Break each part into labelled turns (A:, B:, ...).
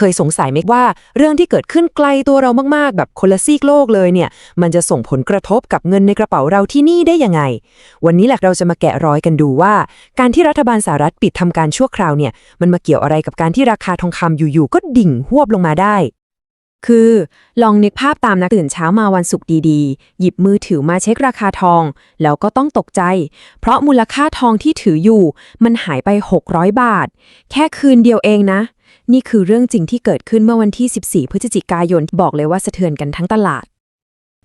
A: เคยสงสัยไหมว่า เรื่องที่เกิดขึ้นไกลตัวเรามากๆ แบบคนละซีกโลกเลยเนี่ย มันจะส่งผลกระทบกับเงินในกระเป๋าเราที่นี่ได้ยังไง วันนี้แหละเราจะมาแกะรอยกันดูว่า การที่รัฐบาลสหรัฐปิดทำการชั่วคราวเนี่ย มันมาเกี่ยวอะไรกับการที่ราคาทองคำอยู่ๆก็ดิ่งหวบลงมาได้
B: คือ ลองนึกภาพตามนะตื่นเช้ามาวันศุกร์ดีๆ หยิบมือถือมาเช็คราคาทอง แล้วก็ต้องตกใจ เพราะมูลค่าทองที่ถืออยู่ มันหายไป 600 บาท แค่คืนเดียวเองนะ นี่คือเรื่องจริงที่เกิดขึ้นเมื่อวันที่ 14 พฤศจิกายนบอกเลยว่าสะเทือนกันทั้งตลาด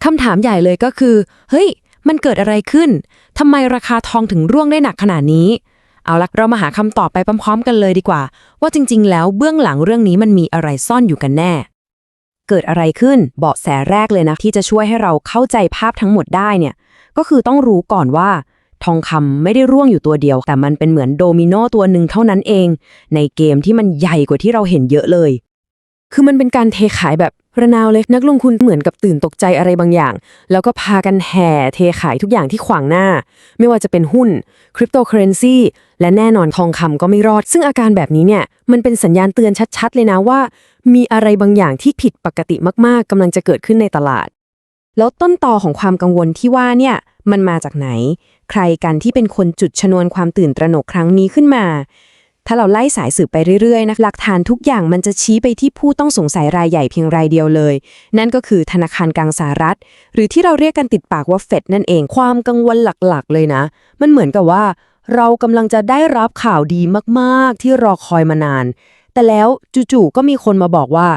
B: คำถามใหญ่เลยก็คือ เฮ้ย มันเกิดอะไรขึ้นทำไมราคาทองถึงร่วงได้หนักขนาดนี้ เอาละเรามาหาคำตอบไปพร้อมๆกันเลยดีกว่า ว่าจริง ๆ แล้วเบื้องหลังเรื่องนี้มันมีอะไรซ่อนอยู่กันแน่ เกิดอะไรขึ้นเบาะแสแรกเลยนะที่จะช่วยให้เราเข้าใจภาพทั้งหมดได้เนี่ย ก็คือต้องรู้ก่อนว่า ทองคำไม่ได้ร่วงอยู่ตัวเดียว แต่มันเป็นเหมือนโดมิโนตัวหนึ่งเท่านั้นเอง ในเกมที่มันใหญ่กว่าที่เราเห็นเยอะเลย คือมันเป็นการเทขายแบบระนาวเลยนักลงทุนเหมือนกับตื่นตกใจอะไรบางอย่าง แล้วก็พากันแห่เทขายทุกอย่างที่ขวางหน้า ไม่ว่าจะเป็นหุ้นคริปโตเคอเรนซีและแน่นอนทองคำก็ไม่รอด ซึ่งอาการแบบนี้เนี่ย มันเป็นสัญญาณเตือนชัดๆ เลยนะว่า มีอะไรบางอย่างที่ผิดปกติมากๆกำลังจะเกิดขึ้นในตลาด แล้วต้นตอของความกังวลที่ว่าเนี่ย มันมาจากไหน ใครกันที่เป็นคนจุดชนวนความตื่นตระหนกครั้งนี้ขึ้นมา ถ้าเราไล่สายสืบไปเรื่อยๆนะหลักฐานทุกอย่างมันจะชี้ไปที่ผู้ต้องสงสัยรายใหญ่เพียงรายเดียวเลย นั่นก็คือธนาคารกลางสหรัฐ หรือที่เราเรียกกันติดปากว่าเฟดนั่นเองความกังวลหลักๆ เลยนะ มันเหมือนกับว่า เรากำลังจะได้รับข่าวดีมากๆ ที่รอคอยมานาน แต่แล้วจู่ๆก็มีคนมาบอกว่า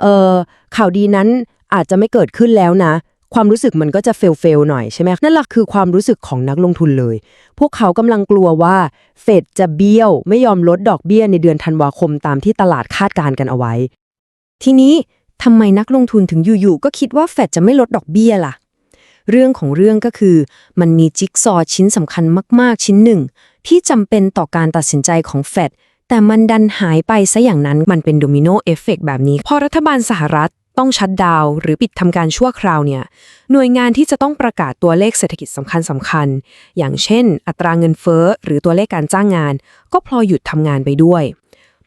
B: เออข่าวดีนั้นอาจจะไม่เกิดขึ้นแล้วนะ ความรู้สึกมันก็จะเฟลเฟลหน่อยใช่ไหมนั่นแหละคือความรู้สึกของนักลงทุนเลย พวกเขากำลังกลัวว่าเฟดจะเบี้ยวไม่ยอมลดดอกเบี้ยในเดือนธันวาคมตามที่ตลาดคาดการณ์กันเอาไว้ ทีนี้ทำไมนักลงทุนถึงอยู่ๆก็คิดว่าเฟดจะไม่ลดดอกเบี้ยล่ะ เรื่องของเรื่องก็คือ มันมีจิ๊กซอว์ชิ้นสำคัญมากๆ ชิ้นหนึ่ง ที่จำเป็นต่อการตัดสินใจของเฟดแต่มันดันหายไปซะอย่างนั้นมันเป็นโดมิโนเอฟเฟกแบบนี้ พอรัฐบาลสหรัฐ ต้องชัดดาวหรือปิดทำการชั่วคราวเนี่ยหน่วยงานที่จะต้องประกาศตัวเลขเศรษฐกิจสำคัญสำคัญ อย่างเช่น อัตราเงินเฟ้อหรือตัวเลขการจ้างงาน ก็พลอยหยุดทำงานไปด้วย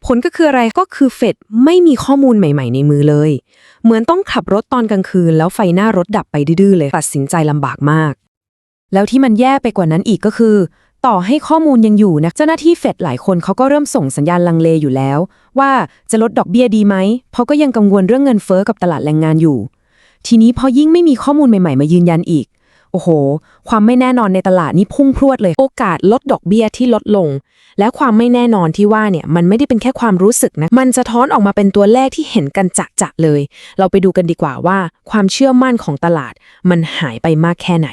B: ผลก็คืออะไรก็คือเฟดไม่มีข้อมูลใหม่ ๆ ในมือเลย เหมือนต้องขับรถตอนกลางคืน แล้วไฟหน้ารถดับไปดื้อเลย ตัดสินใจลำบากมาก แล้วที่มันแย่ไปกว่านั้นอีกก็คือ ต่อให้ข้อมูลยังอยู่นะเจ้าหน้าที่เฟดหลายคนเขาก็เริ่มส่งสัญญาณลังเลอยู่แล้ว ว่าจะลดดอกเบี้ยดีไหมเพราะก็ยังกังวลเรื่องเงินเฟ้อกับตลาดแรงงานอยู่ ทีนี้พอยิ่งไม่มีข้อมูลใหม่ๆ มายืนยันอีก โอ้โห ความไม่แน่นอนในตลาดนี่พุ่งพรวดเลยโอกาสลดดอกเบี้ยที่ลดลง และความไม่แน่นอนที่ว่าเนี่ยมันไม่ได้เป็นแค่ความรู้สึกนะมันสะท้อนออกมาเป็นตัวเลขที่เห็นกันจะๆเลย เราไปดูกันดีกว่าว่า ความเชื่อมั่นของตลาด มันหายไปมากแค่ไหน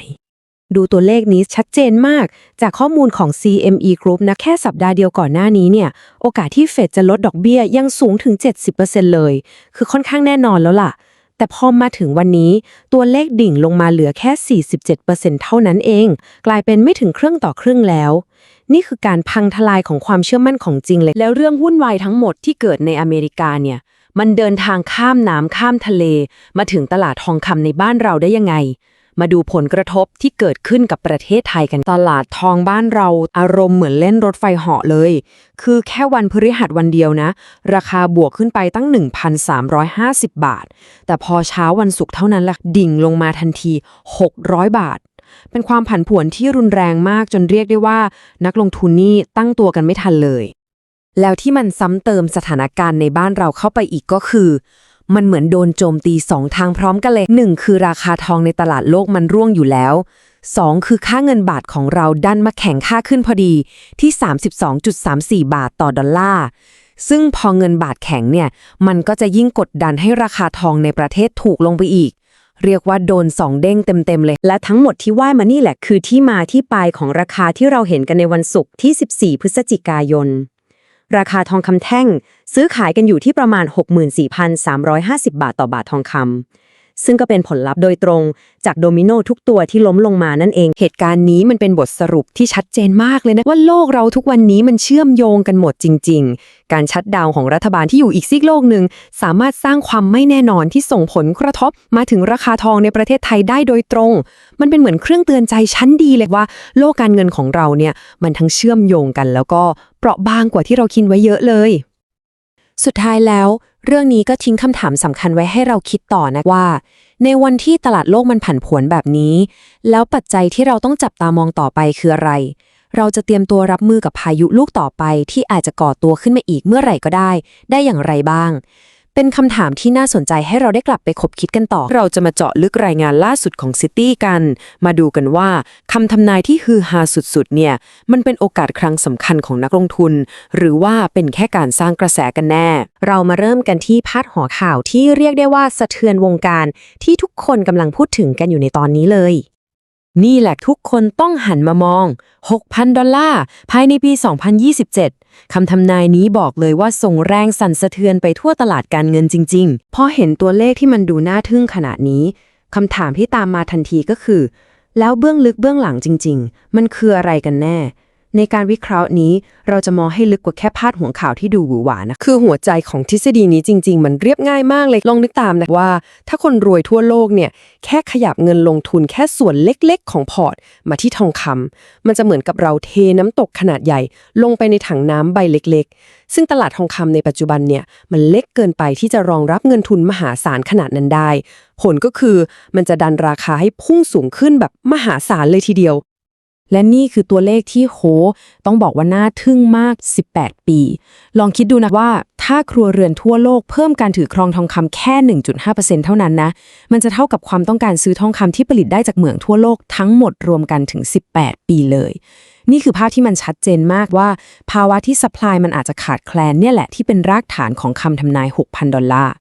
B: ดูตัวเลขนี้ชัดเจนมาก จากข้อมูลของ CME Group นะแค่สัปดาห์เดียวก่อนหน้านี้เนี่ย โอกาสที่เฟดจะลดดอกเบี้ยยังสูงถึง 70%เลย คือค่อนข้างแน่นอนแล้วล่ะ แต่พอมาถึงวันนี้ ตัวเลขดิ่งลงมาเหลือแค่ 47%เท่านั้นเอง กลายเป็นไม่ถึงครึ่งต่อครึ่งแล้ว นี่คือการพังทลายของความเชื่อมั่นของจริงเลย แล้วเรื่องวุ่นวายทั้งหมดที่เกิดในอเมริกาเนี่ย มันเดินทางข้ามน้ำข้ามทะเล มาถึงตลาดทองคำในบ้านเราได้ยังไง มาดูผลกระทบที่เกิดขึ้นกับประเทศไทยกันตลาดทองบ้านเราอารมณ์เหมือนเล่นรถไฟเหาะเลย คือแค่วันพฤหัสวันเดียวนะ ราคาบวกขึ้นไปตั้ง 1,350 บาท แต่พอเช้าวันศุกร์เท่านั้นละดิ่งลงมาทันที 600 บาทเป็นความผันผวนที่รุนแรงมากจนเรียกได้ว่า นักลงทุนนี่ตั้งตัวกันไม่ทันเลย แล้วที่มันซ้ำเติมสถานการณ์ในบ้านเราเข้าไปอีกก็คือ มันเหมือนโดนโจมตีสองทางพร้อมกันเลย 1 คือราคาทองในตลาดโลกมันร่วงอยู่แล้ว 2 คือค่าเงินบาทของเราดันมาแข่งค่าขึ้นพอดีที่ 32.34 บาทต่อดอลลาร์ซึ่งพอเงินบาทแข็งเนี่ย มันก็จะยิ่งกดดันให้ราคาทองในประเทศถูกลงไปอีก เรียกว่าโดนสองเด้งเต็มๆเลย และทั้งหมดที่ว่ามานี่แหละคือที่มาที่ไปของราคาที่เราเห็นกันในวันศุกร์ที่ 14 พฤศจิกายน ราคาทองคำแท่ง ซื้อขายกันอยู่ที่ประมาณ 64,350 บาทต่อบาททองคำ ซึ่งก็เป็นผลลัพธ์โดยตรงจากโดมิโนทุกตัวที่ล้มลงมานั่นเอง เหตุการณ์นี้มันเป็นบทสรุปที่ชัดเจนมากเลยนะ ว่าโลกเราทุกวันนี้มันเชื่อมโยงกันหมดจริง ๆ การชัดดาวน์ของรัฐบาลที่อยู่อีกซีกโลกหนึ่งสามารถสร้างความไม่แน่นอนที่ส่งผลกระทบมาถึงราคาทองในประเทศไทยได้โดยตรง มันเป็นเหมือนเครื่องเตือนใจชั้นดีเลยว่า โลกการเงินของเราเนี่ยมันทั้งเชื่อมโยงกัน แล้วก็เปราะบางกว่าที่เราคิดไว้เยอะเลย สุดท้ายแล้ว เรื่องนี้ก็ทิ้งคำถามสำคัญไว้ให้เราคิดต่อนะว่า ในวันที่ตลาดโลกมันผันผวนแบบนี้ แล้วปัจจัยที่เราต้องจับตามองต่อไปคืออะไร เราจะเตรียมตัวรับมือกับพายุลูกต่อไป ที่อาจจะก่อตัวขึ้นมาอีกเมื่อไหร่ก็ได้ ได้อย่างไรบ้าง เป็นคำถามที่น่าสนใจให้เราได้กลับไปคบคิดกันต่อ
A: เราจะมาเจาะลึกรายงานล่าสุดของ City กัน มาดูกันว่าคำทำนายที่ฮือฮาสุดๆ เนี่ย มันเป็นโอกาสครั้งสำคัญของนักลงทุน หรือว่าเป็นแค่การสร้างกระแสกันแน่
B: เรามาเริ่มกันที่พาดหัวข่าวที่เรียกได้ว่าสะเทือนวงการที่ทุกคนกำลังพูดถึงกันอยู่ในตอนนี้เลย
A: นี่แหละทุกคนต้องหันมามอง 6,000 ดอลลาร์ ภายในปี 2027 คำทำนายนี้บอกเลยว่าส่งแรงสั่นสะเทือนไปทั่วตลาดการเงินจริง ๆ พอเห็นตัวเลขที่มันดูน่าทึ่งขนาดนี้ คำถามที่ตามมาทันทีก็คือ แล้วเบื้องลึกเบื้องหลังจริง ๆ มันคืออะไรกันแน่ ในการวิเคราะห์นี้ เราจะมองให้ลึกกว่าแค่พาดหัวข่าวที่ดูหวือหวานะ คือหัวใจของทฤษฎีนี้จริง ๆ มันเรียบง่ายมากเลย ลองนึกตามนะว่า ถ้าคนรวยทั่วโลกเนี่ย แค่ขยับเงินลงทุนแค่ส่วนเล็กๆ ของพอร์ต มาที่ทองคำมันจะเหมือนกับเราเทน้ำตกขนาดใหญ่ ลงไปในถังน้ำใบเล็ก ๆ ซึ่งตลาดทองคำในปัจจุบันเนี่ย มันเล็กเกินไปที่จะรองรับเงินทุนมหาศาลขนาดนั้นได้ ผลก็คือมันจะดันราคาให้พุ่งสูงขึ้นแบบมหาศาลเลยทีเดียว
B: และนี่คือตัวเลขที่โห ต้องบอกว่าน่าทึ่งมาก 18 ปี ลองคิดดูนะว่า ถ้าครัวเรือนทั่วโลกเพิ่มการถือครองทองคำแค่ 1.5%เท่านั้นนะ มันจะเท่ากับความต้องการซื้อทองคำที่ผลิตได้จากเหมืองทั่วโลกทั้งหมดรวมกันถึง 18 ปีเลย นี่คือภาพที่มันชัดเจนมากว่า ภาวะที่สป라이มันอาจจะขาดแคลนเนี่ยแหละที่เป็นรากฐานของคำทำนาย 6,000 ดอลลาร์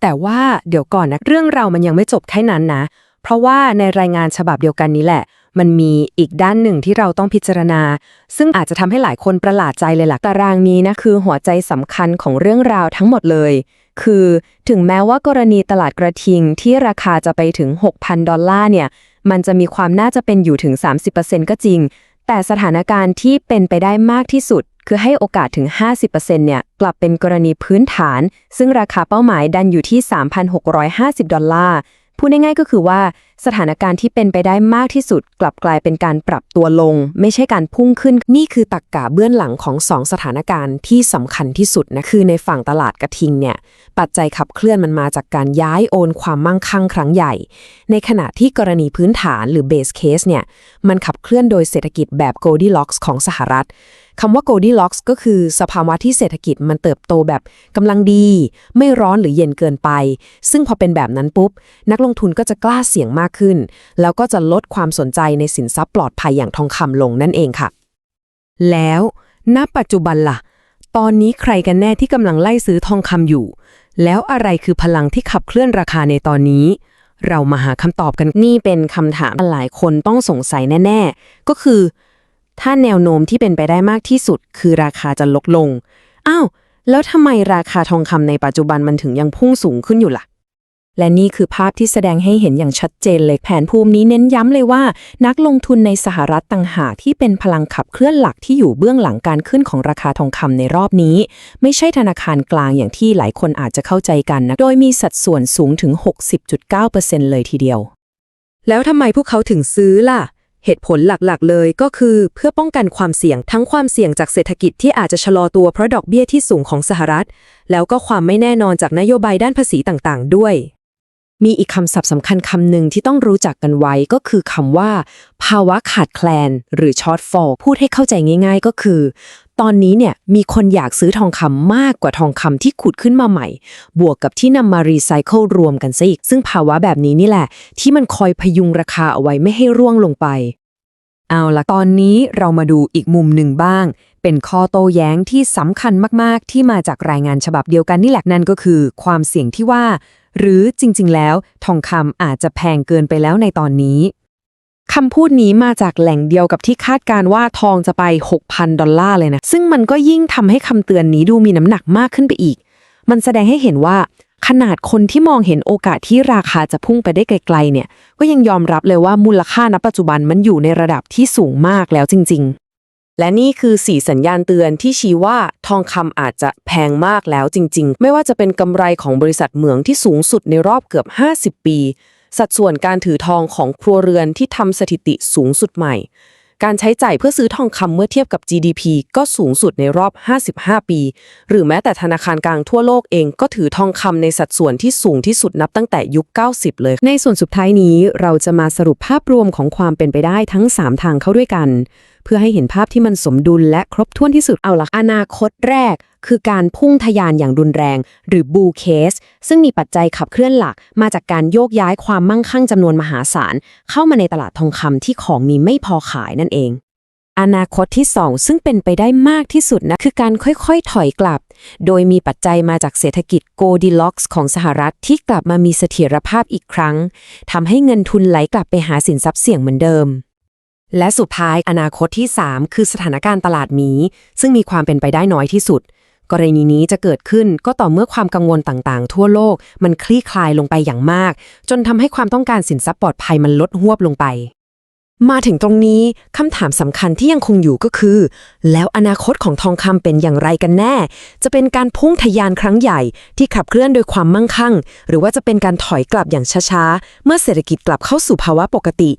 A: แต่ว่าเดี๋ยวก่อนนะเรื่องเรามันยังไม่จบแค่นั้นนะ เพราะว่าในรายงานฉบับเดียวกันนี้แหละ มันมีอีกด้านหนึ่งที่เราต้องพิจารณา ซึ่งอาจจะทำให้หลายคนประหลาดใจเลยหล่ะตารางนี้นะคือหัวใจสำคัญของเรื่องราวทั้งหมดเลย คือถึงแม้ว่ากรณีตลาดกระทิงที่ราคาจะไปถึง 6,000 ดอลลาร์เนี่ย มันจะมีความน่าจะเป็นอยู่ถึง 30%ก็จริง แต่สถานการณ์ที่เป็นไปได้มากที่สุด คือให้โอกาสถึง 50%เนี่ยกลับเป็นกรณีพื้นฐาน ซึ่งราคาเป้าหมายดันอยู่ที่ 3,650 ดอลลาร์พูดง่ายๆก็คือว่า สถานการณ์ที่เป็นไปได้มากที่สุด กลับกลายเป็นการปรับตัวลง ไม่ใช่การพุ่งขึ้น นี่คือตักกะเบื้องหลังของ 2 สถานการณ์ที่สำคัญที่สุดนะคือในฝั่งตลาดกระทิงเนี่ย ปัจจัยขับเคลื่อนมันมาจากการย้ายโอนความมั่งคั่งครั้งใหญ่ ในขณะที่กรณีพื้นฐานหรือ base case เนี่ยมันขับเคลื่อนโดยเศรษฐกิจแบบ Goldilocks ของสหรัฐคำว่า Goldilocks ก็คือสภาวะที่เศรษฐกิจมันเติบโตแบบกำลังดี ไม่ร้อนหรือเย็นเกินไป ซึ่งพอเป็นแบบนั้นปุ๊บ นักลงทุนก็จะกล้าเสี่ยงมากขึ้น แล้วก็จะลดความสนใจในสินทรัพย์ปลอดภัยอย่างทองคำลงนั่นเองค่ะ แล้ว ณ ปัจจุบันล่ะ ตอนนี้ใครกันแน่ที่กำลังไล่ซื้อทองคำอยู่ แล้วอะไรคือพลังที่ขับเคลื่อนราคาในตอนนี้ เรามาหาคำตอบกัน นี่เป็นคำถามหลายคนต้องสงสัยแน่ ๆ ก็คือ ถ้าแนวโน้มที่เป็นไปได้มากที่สุด คือราคาจะลดลง อ้าว แล้วทำไมราคาทองคำในปัจจุบันมันถึงยังพุ่งสูงขึ้นอยู่ล่ะ และนี่คือภาพที่แสดงให้เห็นอย่างชัดเจนเลยแผนภูมินี้เน้นย้ำเลยว่า นักลงทุนในสหรัฐต่างหากที่เป็นพลังขับเคลื่อนหลักที่อยู่เบื้องหลังการขึ้นของราคาทองคำในรอบนี้ ไม่ใช่ธนาคารกลางอย่างที่หลายคนอาจจะเข้าใจกันนะโดยมีสัดส่วนสูงถึง 60.9%เลยทีเดียว แล้วทำไมพวกเขาถึงซื้อล่ะเหตุผลหลักๆ เลยก็คือเพื่อป้องกันความเสี่ยงทั้งความเสี่ยงจากเศรษฐกิจที่อาจจะชะลอตัวเพราะดอกเบี้ยที่สูงของสหรัฐ แล้วก็ความไม่แน่นอนจากนโยบายด้านภาษีต่างๆ ด้วย มีอีกคำศัพท์สำคัญคำหนึ่งที่ต้องรู้จักกันไว้ก็คือคำว่า ภาวะขาดแคลน หรือ shortfall พูดให้เข้าใจง่าย ๆ ก็คือ ตอนนี้เนี่ยมีคนอยากซื้อทองคำมากกว่าทองคำที่ขุดขึ้นมาใหม่ บวกกับที่นำมารีไซเคิลรวมกันซะอีก ซึ่งภาวะแบบนี้นี่แหละ ที่มันคอยพยุงราคาเอาไว้ไม่ให้ร่วงลงไป เอาละตอนนี้เรามาดูอีกมุมหนึ่งบ้างเป็นข้อโต้แย้งที่สำคัญมาก ๆ ที่มาจากรายงานฉบับเดียวกันนี่แหละนั่นก็คือ ความเสี่ยงที่ว่า หรือจริงๆ แล้วทองคำอาจจะแพงเกินไปแล้วในตอนนี้คำพูดนี้มาจากแหล่งเดียวกับที่คาดการว่าทองจะไป 6,000 ดอลลาร์เลยนะ ซึ่งมันก็ยิ่งทำให้คำเตือนนี้ดูมีน้ำหนักมากขึ้นไปอีก มันแสดงให้เห็นว่า ขนาดคนที่มองเห็นโอกาสที่ราคาจะพุ่งไปได้ไกล ๆ เนี่ย ก็ยังยอมรับเลยว่ามูลค่าณปัจจุบันมันอยู่ในระดับที่สูงมากแล้วจริง ๆ และนี่คือสีสัญญาณเตือนที่ชี้ว่าทองคำอาจจะแพงมากแล้วจริง ๆ ไม่ว่าจะเป็นกำไรของบริษัทเหมืองที่สูงสุดในรอบเกือบ 50 ปี สัดส่วนการถือทองของครัวเรือนที่ทำสถิติสูงสุดใหม่
C: การใช้จ่ายเพื่อซื้อทองคำเมื่อเทียบกับ GDP ก็สูงสุดในรอบ 55 ปี หรือแม้แต่ธนาคารกลางทั่วโลกเองก็ถือทองคำในสัดส่วนที่สูงที่สุดนับตั้งแต่ยุค 90 เลย
B: ในส่วนสุดท้ายนี้เราจะมาสรุปภาพรวมของความเป็นไปได้ทั้ง 3 ทางเข้าด้วยกันเพื่อให้เห็นภาพที่มันสมดุลและครบถ้วนที่สุดเอาละอนาคตแรก คือการพุ่งทะยานอย่างรุนแรง หรือ bull case ซึ่งมีปัจจัยขับเคลื่อนหลัก มาจากการโยกย้ายความมั่งคั่งจำนวนมหาศาล เข้ามาในตลาดทองคำที่ของมีไม่พอขายนั่นเองอนาคตที่ 2 ซึ่งเป็นไปได้มากที่สุดนะ คือการค่อยๆ ถอยกลับ โดยมีปัจจัยมาจากเศรษฐกิจ Goldilocks ของสหรัฐที่กลับมามีเสถียรภาพอีกครั้งทำให้เงินทุนไหลกลับไปหาสินทรัพย์เสี่ยงเหมือนเดิม และสุดท้ายอนาคตที่ 3 คือสถานการณ์ตลาดหมี ซึ่งมีความเป็นไปได้น้อยที่สุด กรณีนี้จะเกิดขึ้นก็ต่อเมื่อความกังวลต่างๆ ทั่วโลก มันคลี่คลายลงไปอย่างมาก จนทำให้ความต้องการสินทรัพย์ปลอดภัยมันลดหวบลงไป มาถึงตรงนี้คำถามสำคัญที่ยังคงอยู่ก็คือ แล้วอนาคตของทองคำเป็นอย่างไรกันแน่ จะเป็นการพุ่งทะยานครั้งใหญ่ที่ขับเคลื่อนโดยความมั่งคั่ง หรือว่าจะเป็นการถอยกลับอย่างช้าๆ เมื่อเศรษฐกิจกลับเข้าสู่ภาวะปกติ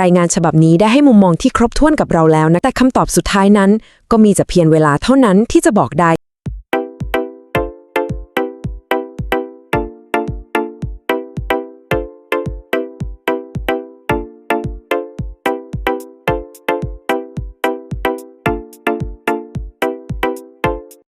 B: รายงานฉบับนี้ได้ให้มุมมองที่ครบถ้วนกับเราแล้วนะแต่คำตอบสุดท้ายนั้น ก็มีแต่เพียงเวลาเท่านั้นที่จะบอกได้